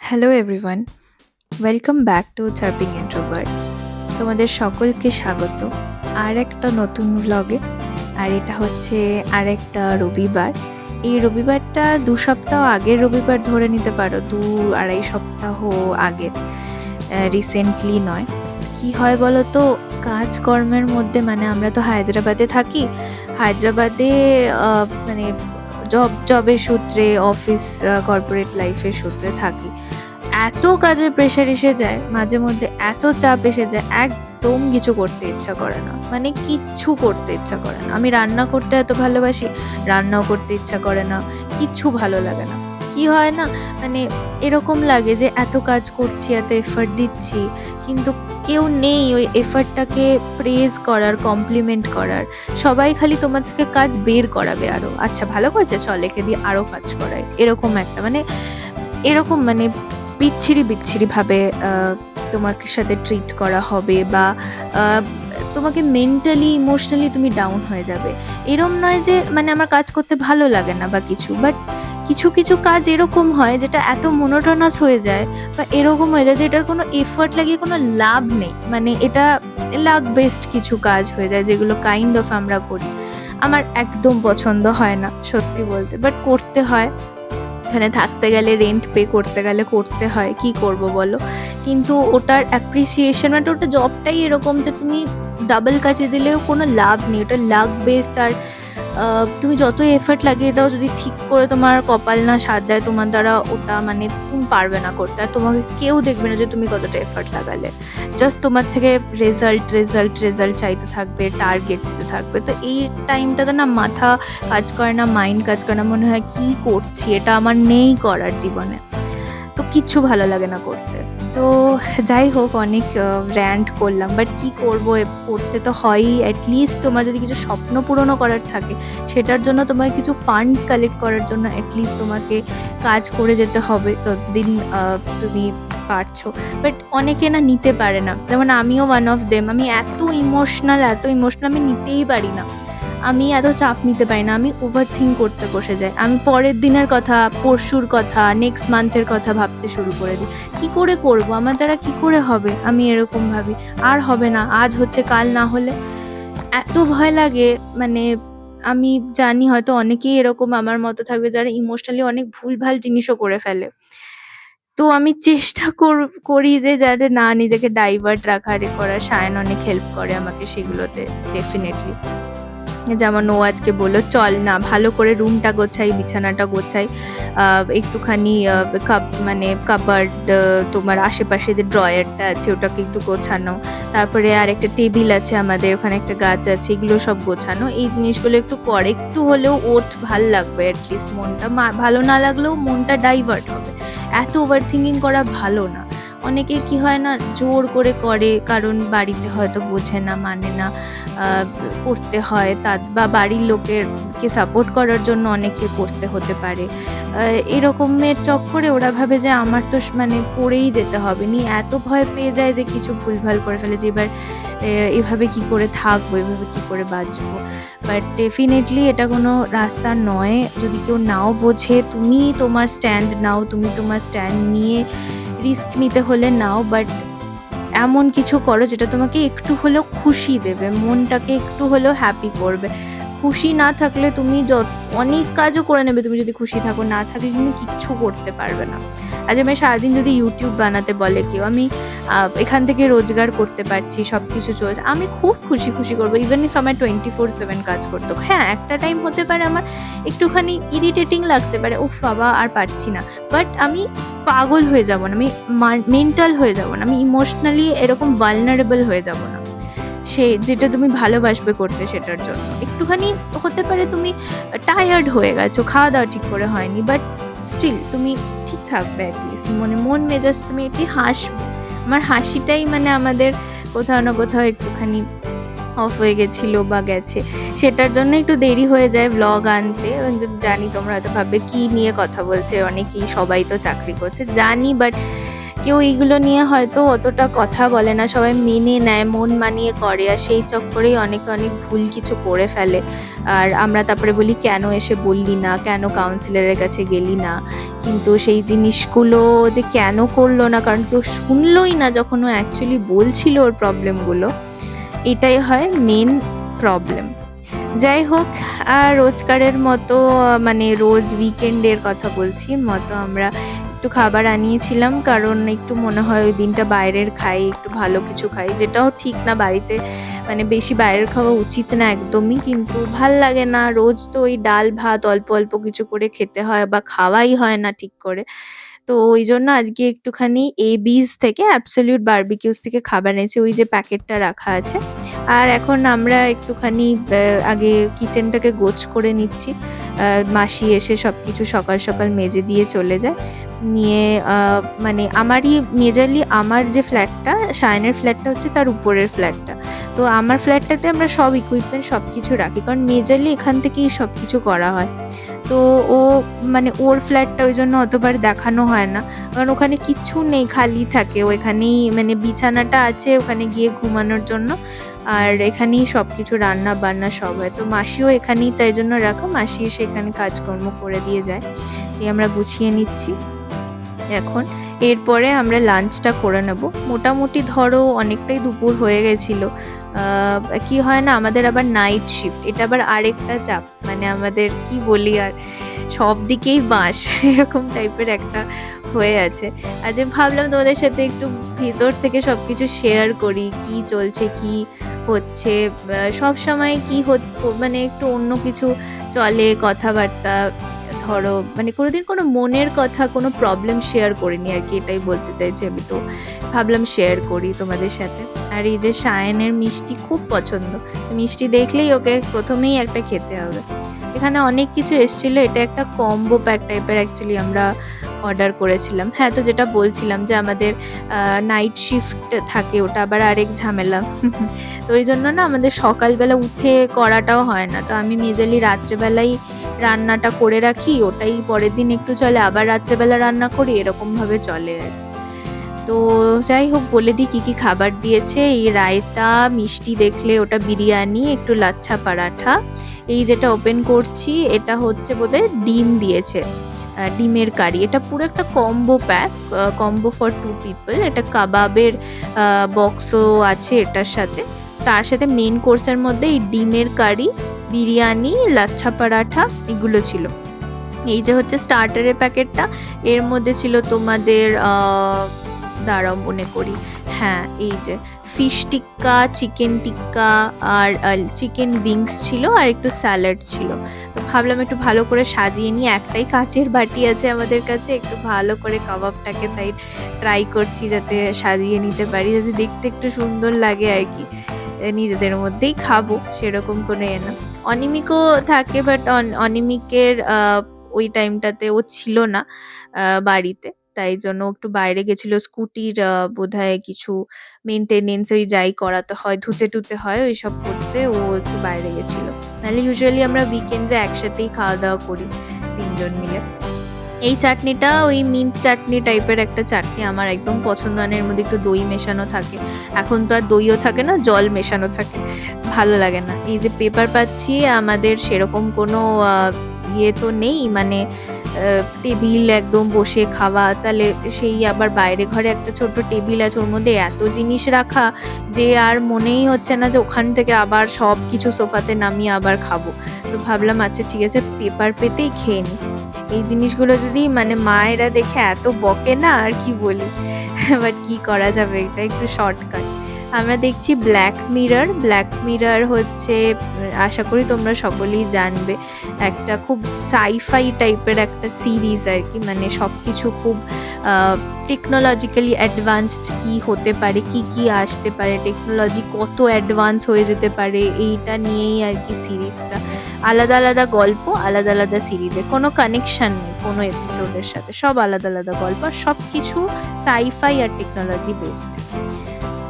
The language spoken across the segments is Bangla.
Hello everyone welcome back to Chirping Introverts তোমাদের সকলকে স্বাগত। আর একটা নতুন ব্লগে আর এটা হচ্ছে আর একটা রবিবার। এই রবিবারটা দু সপ্তাহ আগের রবিবার ধরে নিতে পারো, দু আড়াই সপ্তাহ আগের। রিসেন্টলি নয়। কি হয় বলো তো কাজকর্মের মধ্যে মানে আমরা তো হায়দ্রাবাদে থাকি, হায়দ্রাবাদে মানে জব জবের সূত্রে অফিস কর্পোরেট লাইফের সূত্রে থাকি। এত কাজের প্রেশার এসে যায়, মাঝে মধ্যে এত চাপ এসে যায়, একদম কিছু করতে ইচ্ছা করে না। মানে কিচ্ছু করতে ইচ্ছা করে না। আমি রান্না করতে এত ভালোবাসি, রান্নাও করতে ইচ্ছা করে না, কিচ্ছু ভালো লাগে না। কি হয় না? মানে এরকম লাগে যে এত কাজ করছি এত এফার্ট দিচ্ছি কিন্তু কেউ নেই ওই এফার্টটাকে প্রেজ করার কমপ্লিমেন্ট করার। সবাই খালি তোমার থেকে কাজ বের করাবে আরও আচ্ছা ভালো করেছে চল একে দিয়ে আরও কাজ করায় এরকম একটা মানে এরকম মানে বিচ্ছিরি বিচ্ছিরি ভাবে আহ, তোমার সাথে ট্রিট করা হবে বা তোমাকে মেন্টালি ইমোশনালি তুমি ডাউন হয়ে যাবে। এরম নয় যে মানে আমার কাজ করতে ভালো লাগে না বা কিছু বাট কিছু কিছু কাজ এরকম হয় যেটা এত মোনোটোনাস হয়ে যায় বা এরকম হয়ে যায় যে এটার কোনো এফার্ট লাগিয়ে কোনো লাভ নেই। মানে এটা লাক বেসড কিছু কাজ হয়ে যায় যেগুলো কাইন্ড অফ আমরা করি। আমার একদম পছন্দ হয় না, সত্যি বলতে। বাট করতে হয়। এখানে থাকতে গেলে রেন্ট পে করতে গেলে করতে হয়। কি করব বলো? কিন্তু ওটার অ্যাপ্রিসিয়েশন মানে ওটা জবটাই এরকম যে তুমি ডাবল কাজে দিলেও কোনো লাভ নেই। ওটা লাক বেসড আর তুমি যত এফর্ট লাগিয়ে দাও, যদি ঠিক করে তোমার কপাল না সাথ দেয় তোমার দ্বারা ওটা মানে তুমি পারবে না করতে। আর তোমাকে কেউ দেখবে না যে তুমি কতটা এফর্ট লাগালে। জাস্ট তোমার থেকে রেজাল্ট রেজাল্ট রেজাল্ট চাইতে থাকবে টার্গেট দিতে থাকবে। তো এই টাইমটাতে না মাথা কাজ করে না মাইন্ড কাজ করে না, মনে হয় কি করছি, এটা আমার নেই করার জীবনে। তো কিচ্ছু ভালো লাগে না করতে। তো যাই হোক, অনেক র্যান্ট করলাম। বাট কি করব? করতে তো হয়ই। অ্যাটলিস্ট তোমার যদি কিছু স্বপ্ন পূরণও করার থাকে, সেটার জন্য তোমাকে কিছু ফান্ডস কালেক্ট করার জন্য অ্যাটলিস্ট তোমাকে কাজ করে যেতে হবে যতদিন তুমি পারছ। বাট অনেকে না নিতে পারে না। যেমন আমিও ওয়ান অফ দেম আমি এত ইমোশনাল এত ইমোশনাল আমি নিতেই পারি না। আমি এত চাপ নিতে পারি না, আমি ওভার থিঙ্ক করতে বসে যাই। আমি পরের দিনের কথা, পরশুর কথা নেক্সট মান্থের কথা ভাবতে শুরু করে দিই। কি করে করব? আমার দ্বারা কি করে হবে? আমি এরকম ভাবি। আর হবে না, আজ হচ্ছে, কাল না হলে। এত ভয় লাগে মানে আমি জানি হয়তো অনেকেই এরকম আমার মতো থাকবে যারা ইমোশনালি অনেক ভুলভাল জিনিসও করে ফেলে। তো আমি চেষ্টা কর- যে যাতে না নিজেকে ডাইভার্ট রাখার করার, সায়ন অনেক হেল্প করে আমাকে সেগুলোতে ডেফিনেটলি যেমন ও আজকে বলল, চল না, ভালো করে রুমটা গোছাই, বিছানাটা গোছাই। একটুখানি কাপ মানে কাবার্ড তোমার আশেপাশে যে ড্রয়ারটা আছে, ওটাকে একটু গোছানো। তারপরে আর একটা টেবিল আছে আমাদের, ওখানে একটা গাছ আছে, এগুলো সব গোছানো। এই জিনিসগুলো একটু করে একটু হলেও ওঠ, ভালো লাগবে অ্যাটলিস্ট মনটা। ভালো না লাগলেও মনটা ডাইভার্ট হবে। এত ওভার থিঙ্কিং করা ভালো না। অনেকে কি হয় না, জোর করে করে, কারণ বাড়িতে হয়তো বোঝে না মানে না। করতে হয় তা বা বাড়ির লোকেরকে সাপোর্ট করার জন্য অনেকে করতে হতে পারে। এরকমের চক্করে ওরা ভাবে যে আমার তো মানে পড়েই যেতে হবে। নিয়ে এত ভয় পেয়ে যায় যে কিছু ভুলভাল করে ফেলে যে এবার এভাবে কি করে থাকব, এভাবে কি করে বাঁচবো? বাট ডেফিনেটলি এটা কোনো রাস্তা নয়। যদি কেউ নাও বোঝে, তুমি তোমার স্ট্যান্ড নাও, তুমি তোমার স্ট্যান্ড নিয়ে রিস্ক নিতে হলে নাও। বাট এমন কিছু করো যেটা তোমাকে একটু হলেও খুশি দেবে মনটাকে একটু হলেও হ্যাপি করবে। খুশি না থাকলে তুমি অনেক কাজও করে নেবে তুমি যদি খুশি থাকো। না থাকলে তুমি কিচ্ছু করতে পারবে না। আজ আমি সারাদিন যদি ইউটিউব বানাতে বলে কেউ, আমি এখান থেকে রোজগার করতে পারছি সব কিছু চলছে, আমি খুব খুশি খুশি করব। ইভেন ইফ আমার টোয়েন্টি ফোর সেভেন কাজ করতো। হ্যাঁ একটা টাইম হতে পারে আমার একটুখানি ইরিটেটিং লাগতে পারে, উফ বাবা, আর পারছি না। বাট আমি পাগল হয়ে যাব না, আমি মেন্টাল হয়ে যাব না, আমি ইমোশনালি এরকম ভালনারেবল হয়ে যাব না। সে যেটা তুমি ভালোবাসবে করতে সেটার জন্য। একটুখানি হতে পারে তুমি টায়ার্ড হয়ে গেছো খাওয়া দাওয়া ঠিক করে হয়নি বাট স্টিল তুমি ঠিক থাকবে অ্যাটলিস্ট মানে মন, মেজাজ তুমি একটি হাসবে। আমার হাসিটাই মানে আমাদের কোথাও না কোথাও একটুখানি অফ হয়ে গেছিল বা গেছে। সেটার জন্য একটু দেরি হয়ে যায় ব্লগ আনতে। জানি তোমরা হয়তো ভাববে, কী নিয়ে কথা বলছে? অনেকেই সবাই তো চাকরি করছে। জানি বাট কেউ এইগুলো নিয়ে হয়তো অতটা কথা বলে না। সবাই মেনে নেয়, মন মানিয়ে করে আর সেই চক্করেই অনেকে অনেক ভুল কিছু করে ফেলে। আর আমরা তারপরে বলি, কেন এসে বললি না? কেন কাউন্সিলরের কাছে গেলি না? কিন্তু সেই জিনিসগুলো যে কেন করল না, কারণ কেউ শুনলোই না যখন ও অ্যাকচুয়ালি বলছিল ওর প্রবলেমগুলো এটাই হয় মেন প্রবলেম যাই হোক, আর রোজকারের মতো মানে রোজ উইকেন্ডের কথা বলছি, মতো আমরা একটু খাবার আনিয়েছিলাম, কারণ একটু মনে হয় ওই দিনটা বাইরের খাই, একটু ভালো কিছু খাই। যেটাও ঠিক না, বাড়িতে মানে বেশি বাইরের খাওয়া উচিত না একদমই, কিন্তু ভালো লাগে না। রোজ তো ওই ডাল, ভাত অল্প অল্প কিছু করে খেতে হয় বা খাওয়াই হয় না ঠিক করে। তো ওই জন্য আজকে একটুখানি এ বিজ থেকে অ্যাবসলিউট বারবিকিউজ থেকে খাবার এনেছি, ওই যে প্যাকেটটা রাখা আছে। আর এখন আমরা একটুখানি আগে কিচেনটাকে গোছ করে নিচ্ছি। মাসি এসে সব কিছু সকাল সকাল মেজে দিয়ে চলে যায়। নিয়ে মানে আমারই, মেজারলি আমার যে ফ্ল্যাটটা সায়নের ফ্ল্যাটটা হচ্ছে তার উপরের ফ্ল্যাটটা। তো আমার ফ্ল্যাটটাতে আমরা সব ইকুইপমেন্ট সব কিছু রাখি। কারণ মেজারলি এখান থেকেই সব কিছু করা হয়। তো ও মানে ওর ফ্ল্যাটটা ওই জন্য অতবার দেখানো হয় না। কারণ ওখানে কিচ্ছু নেই, খালি থাকে। ওইখানেই মানে বিছানাটা আছে, ওখানে গিয়ে ঘুমানোর জন্য। আর এখানেই সব কিছু রান্না বান্না সব হয়। তো মাসিও এখানেই তাই জন্য রাখা। মাসি এসে এখানে কাজকর্ম করে দিয়ে যায়। এই আমরা গুছিয়ে নিচ্ছি। এখন এরপরে আমরা লাঞ্চটা করে নেব। মোটামুটি ধরো অনেকটাই দুপুর হয়ে গেছিল। কি হয় না, আমাদের আবার নাইট শিফট এটা আবার আরেকটা চাপ মানে আমাদের কি বলি আর, সব দিকেই বাঁশ, এরকম টাইপের একটা হয়ে আছে। আজ ভাবলাম তোমাদের সাথে একটু ভিতর থেকে সব কিছু শেয়ার করি, কি চলছে, কি হচ্ছে সব সময় কি মানে একটু অন্য কিছু চলে, কথাবার্তা ধরো মানে কোনোদিন কোনো মনের কথা, কোনো প্রবলেম শেয়ার করিনি আর কি, এটাই বলতে চাইছি আমি তো। ভাবলাম শেয়ার করি তোমাদের সাথে। আর এই যে সায়নের মিষ্টি খুব পছন্দ। মিষ্টি দেখলেই ওকে প্রথমেই একটা খেতে হবে। এখানে অনেক কিছু এসছিল, এটা একটা কম্বো প্যাক টাইপের অ্যাকচুয়ালি আমরা অর্ডার করেছিলাম। হ্যাঁ তো যেটা বলছিলাম যে আমাদের নাইট শিফট থাকে, ওটা আবার আরেক ঝামেলা। তো ওই জন্য না আমাদের সকালবেলা উঠে করাটাও হয় না। তো আমি মেজালি রাত্রেবেলাই রান্নাটা করে রাখি, ওটাই পরের দিন একটু চলে, আবার রাত্রেবেলা রান্না করি, এরকমভাবে চলে। তো যাই হোক, বলে দিই কী কী খাবার দিয়েছে। এই রায়তা, মিষ্টি দেখলে ওটা বিরিয়ানি, একটু লাচ্ছা পারাঠা। এই যেটা ওপেন করছি, এটা হচ্ছে বোধহয় ডিম দিয়েছে। ডিমের কারি। এটা পুরো একটা combo pack combo for two people এটা কাবাবের বক্সও আছে এটার সাথে। তার সাথে মেন কোর্সের মধ্যে এই ডিমের কারি, বিরিয়ানি, লাচ্ছা পরাঠা এগুলো ছিল। এই যে হচ্ছে স্টার্টারের প্যাকেটটা, এর মধ্যে ছিল তোমাদের দাঁড়াও মনে করি। হ্যাঁ এই যে ফিশ টিক্কা চিকেন টিক্কা আর চিকেন উইংস ছিল আর একটু স্যালাড ছিল। ভাবলাম একটু ভালো করে সাজিয়ে নিয়ে একটাই কাঁচের বাটি আছে আমাদের কাছে, একটু ভালো করে কাবাবটাকে তাই ট্রাই করছি যাতে সাজিয়ে নিতে পারি, যাতে দেখতে একটু সুন্দর লাগে আর কি। নিজেদের মধ্যেই খাব, সেরকম কোনো এ না। অনিমিকও থাকে বাট অনিমিকের ওই টাইমটাতে ও ছিল না বাড়িতে। তাই জন্য একটু বাইরে গেছিল। স্কুটির বোধহয় কিছু মেনটেনেন্স ওই যাই করাতে হয়, ধুতে টুতে হয়, ওই সব করতে ও একটু বাইরে গেছিল। নাহলে ইউজুয়ালি আমরা উইকেন্ডে একসাথেই খাওয়া দাওয়া করি, তিনজন মিলে। এই চাটনিটা ওই মিন্ট চাটনি টাইপের একটা চাটনি আমার একদম পছন্দ হয় এর মধ্যে একটু দই মেশানো থাকে। এখন তো আর দইও থাকে না, জল মেশানো থাকে। ভালো লাগে না। এই যে পেপার পাচ্ছি, আমাদের সেরকম কোনো ইয়ে তো নেই মানে টেবিল একদম বসে খাওয়া। তাহলে সেই আবার বাইরে ঘরে একটা ছোট টেবিল আছে, ওর মধ্যে এত জিনিস রাখা যে আর মনেই হচ্ছে না যে ওখান থেকে আবার সব কিছু সোফাতে নামিয়ে আবার খাব। তো ভাবলাম আচ্ছা ঠিক আছে, পেপার পেতেই খেয়ে নিই এই জিনিসগুলো যদি মানে মায়েরা দেখে এত বকে না, আর কি বলি? বাট কি করা যাবে? এটা একটু শর্টকাট আমরা দেখছি ব্ল্যাক মিরার ব্ল্যাক মিরার হচ্ছে, আশা করি তোমরা সকলেই জানবে, একটা খুব সাইফাই টাইপের একটা সিরিজ আর কি মানে সব কিছু খুব টেকনোলজিক্যালি অ্যাডভান্সড কি হতে পারে, কি কি আসতে পারে টেকনোলজি কত অ্যাডভান্স হয়ে যেতে পারে, এইটা নিয়েই আর কি সিরিজটা। আলাদা আলাদা গল্প, আলাদা আলাদা সিরিজে। কোনো কানেকশন নেই কোনো এপিসোডের সাথে। সব আলাদা আলাদা গল্প আর সব কিছু সাইফাই আর টেকনোলজি বেসড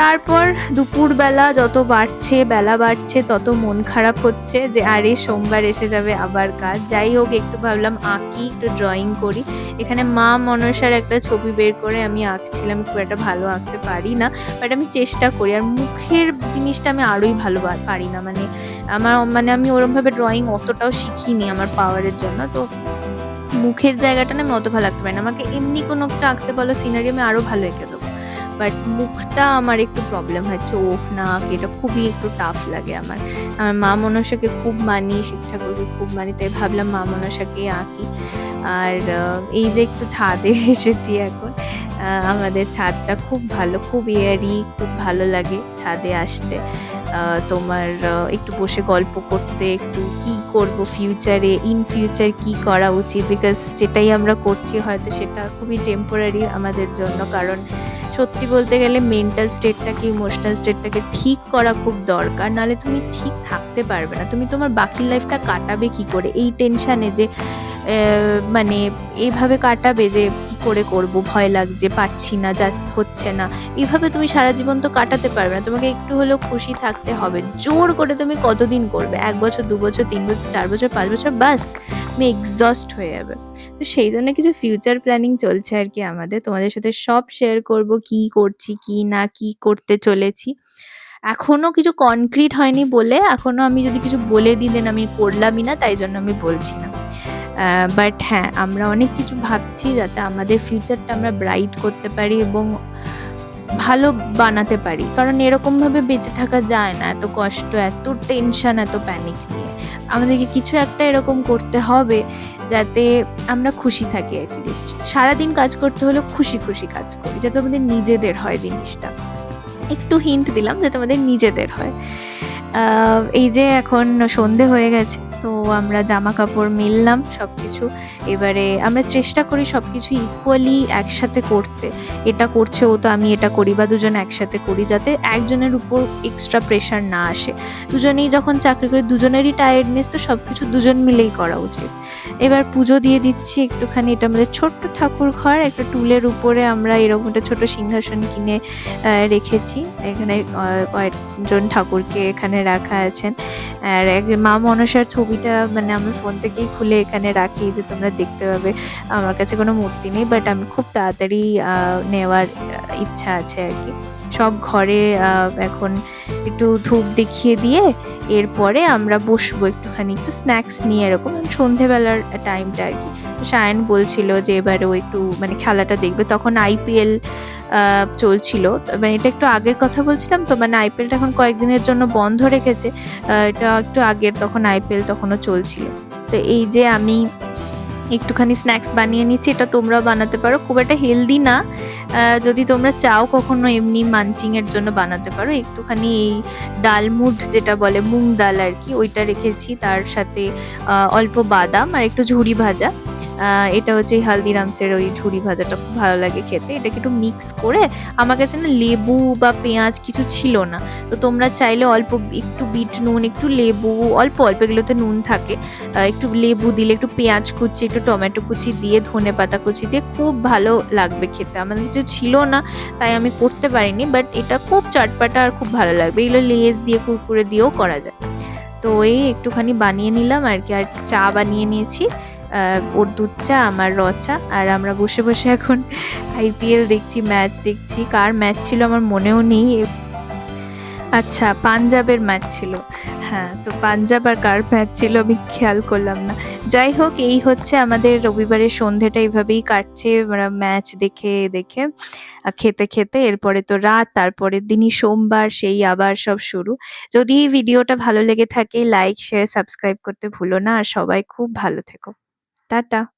তারপর দুপুরবেলা যত বাড়ছে, বেলা বাড়ছে, তত মন খারাপ হচ্ছে যে, আরে সোমবার এসে যাবে আবার কাজ। যাই হোক, একটু ভাবলাম আঁকি, একটু ড্রয়িং করি। এখানে মা মনসার একটা ছবি বের করে আমি আঁকছিলাম, খুব একটা ভালো আঁকতে পারি না বাট আমি চেষ্টা করি। আর মুখের জিনিসটা আমি আরোই ভালো পারি না। মানে আমার মানে আমি ওরমভাবে ড্রয়িং অতটাও শিখিনি আমার পাওয়ারের জন্য। তো মুখের জায়গাটা না আমি অত ভালো আঁকতে পারি না। আমাকে এমনি কোনো কিছু আঁকতে বলো সিনারি আমি আরও ভালো এঁকে দেবো। বাট মুখটা আমার একটু প্রবলেম হয়, চোখ, নাক, এটা খুবই একটু টাফ লাগে আমার। আমার মা মনসাকে খুব মানি শিব ঠাকুরকে খুব মানি, তাই ভাবলাম মা মনসাকে আঁকি। আর এই যে একটু ছাদে এসেছি এখন আমাদের ছাদটা খুব ভালো, খুব এয়ারি খুব ভালো লাগে ছাদে আসতে। তোমার একটু বসে গল্প করতে, একটু কি করব ফিউচারে ইন ফিউচার কি করা উচিত? বিকজ যেটাই আমরা করছি হয়তো সেটা খুবই টেম্পোরারি আমাদের জন্য, কারণ সত্যি বলতে গেলে মেন্টাল স্টেটটাকে ইমোশনাল স্টেটটাকে ঠিক করা খুব দরকার। নাহলে তুমি ঠিক থাকতে পারবে না। তুমি তোমার বাকি লাইফটা কাটাবে কি করে? এই টেনশানে যে মানে এইভাবে কাটাবে যে, কি করে করব? ভয় লাগছে, পারছি না, যা হচ্ছে না। এইভাবে তুমি সারা জীবন তো কাটাতে পারবে না। তোমাকে একটু হলেও খুশি থাকতে হবে। জোর করে তুমি কতদিন করবে? এক বছর, দু বছর, তিন বছর, চার বছর, পাঁচ বছর, বাস। তুমি এক্সস্ট হয়ে যাবে। তো সেই জন্য কিছু ফিউচার প্ল্যানিং চলছে আর কি আমাদের। তোমাদের সাথে সব শেয়ার করব, কি করছি, কি না, কি করতে চলেছি। এখনও কিছু কনক্রিট হয়নি বলে, এখনও আমি যদি কিছু বলে দিই দেন আমি করলামই না, তাই জন্য আমি বলছি না। বাট হ্যাঁ আমরা অনেক কিছু ভাবছি যাতে আমাদের ফিউচারটা আমরা ব্রাইট করতে পারি এবং ভালো বানাতে পারি। কারণ এরকমভাবে বেঁচে থাকা যায় না। এত কষ্ট, এত টেনশন এত প্যানিক নিয়ে। আমাদেরকে কিছু একটা এরকম করতে হবে যাতে আমরা খুশি থাকি অ্যাটলিস্ট সারাদিন কাজ করতে হলে খুশি খুশি কাজ করি, যাতে আমাদের নিজেদের হয় জিনিসটা। একটু হিন্ট দিলাম যাতে আমাদের নিজেদের হয়। এই যে এখন সন্ধে হয়ে গেছে, তো আমরা জামা কাপড় মিললাম সব কিছু এবারে আমরা চেষ্টা করি সব কিছু ইকুয়ালি একসাথে করতে। এটা করছে ও তো আমি এটা করি বা দুজন একসাথে করি যাতে একজনের উপর এক্সট্রা প্রেশার না আসে। দুজনেই যখন চাকরি করি, দুজনেরই টায়ার্ডনেস তো সব কিছু দুজন মিলেই করা উচিত। এবার পুজো দিয়ে দিচ্ছি একটুখানি, এটা আমাদের ছোট্ট ঠাকুর ঘর, একটা টুলের উপরে আমরা এরকম একটা ছোট সিংহাসন কিনে রেখেছি। এখানে কয়েকজন ঠাকুরকে এখানে রাখা আছেন। আর মা মনসার ছবিটা মানে আমি ফোন থেকেই খুলে এখানে রাখি যে তোমরা দেখতে পাবে। আমার কাছে কোনো মূর্তি নেই বাট আমি খুব তাড়াতাড়ি নেওয়ার ইচ্ছা আছে আর কি। সব ঘরে এখন একটু ধূপ দেখিয়ে দিয়ে এরপরে আমরা বসবো একটুখানি, একটু স্ন্যাক্স নিয়ে এরকম। সন্ধেবেলার টাইমটা আর কি। সায়ন বলছিল যে এবারে ও একটু মানে খেলাটা দেখবে। তখন আইপিএল চলছিল। মানে এটা একটু আগের কথা বলছিলাম তো মানে আইপিএলটা এখন কয়েকদিনের জন্য বন্ধ রেখেছে। এটা একটু আগের, তখন আইপিএল তখনও চলছিল। তো এই যে আমি একটুখানি স্ন্যাক্স বানিয়ে নিচ্ছি, এটা তোমরাও বানাতে পারো। খুব একটা হেলদি না। যদি তোমরা চাও কখনো এমনি মাঞ্চিং এর জন্য বানাতে পারো, একটুখানি এই ডালমুড যেটা বলে মুগ ডাল আর কি, ওইটা রেখেছি। তার সাথে অল্প বাদাম আর একটু ঝুড়ি ভাজা। এটা হচ্ছে হালদিরামসের ওই ঝুড়ি ভাজাটা খুব ভালো লাগে খেতে। এটাকে একটু মিক্স করে আমার কাছে না লেবু বা পেঁয়াজ কিছু ছিল না। তো তোমরা চাইলে অল্প একটু বিট নুন, একটু লেবু, অল্প অল্প এগুলোতে নুন থাকে। একটু লেবু দিলে একটু পেঁয়াজ কুচি, একটু টমেটো কুচি দিয়ে, ধনে পাতা কুচি দিয়ে খুব ভালো লাগবে খেতে। আমাদের কিছু ছিল না, তাই আমি করতে পারিনি বাট এটা খুব চটপাটা আর খুব ভালো লাগবে। এগুলো লেস দিয়ে, কুরকুরে দিয়েও করা যায়। তো এই একটুখানি বানিয়ে নিলাম আর কি, আর চা বানিয়ে নিয়েছি। ওর দুধ চা, আমার র চা, আর আমরা বসে বসে এখন আইপিএল দেখছি, ম্যাচ দেখছি। কার ম্যাচ ছিল আমার মনেও নেই। আচ্ছা পাঞ্জাবের ম্যাচ ছিল। হ্যাঁ তো পাঞ্জাব আর কার ম্যাচ ছিল আমি খেয়াল করলাম না। যাই হোক, এই হচ্ছে আমাদের রবিবারের সন্ধেটা এইভাবেই কাটছে ম্যাচ দেখে দেখে খেতে খেতে। এরপরে তো রাত, তারপরের দিনই সোমবার, সেই আবার সব শুরু। যদি এই ভিডিওটা ভালো লেগে থাকে লাইক শেয়ার সাবস্ক্রাইব করতে ভুলো না। আর সবাই খুব ভালো থেকো। Tata.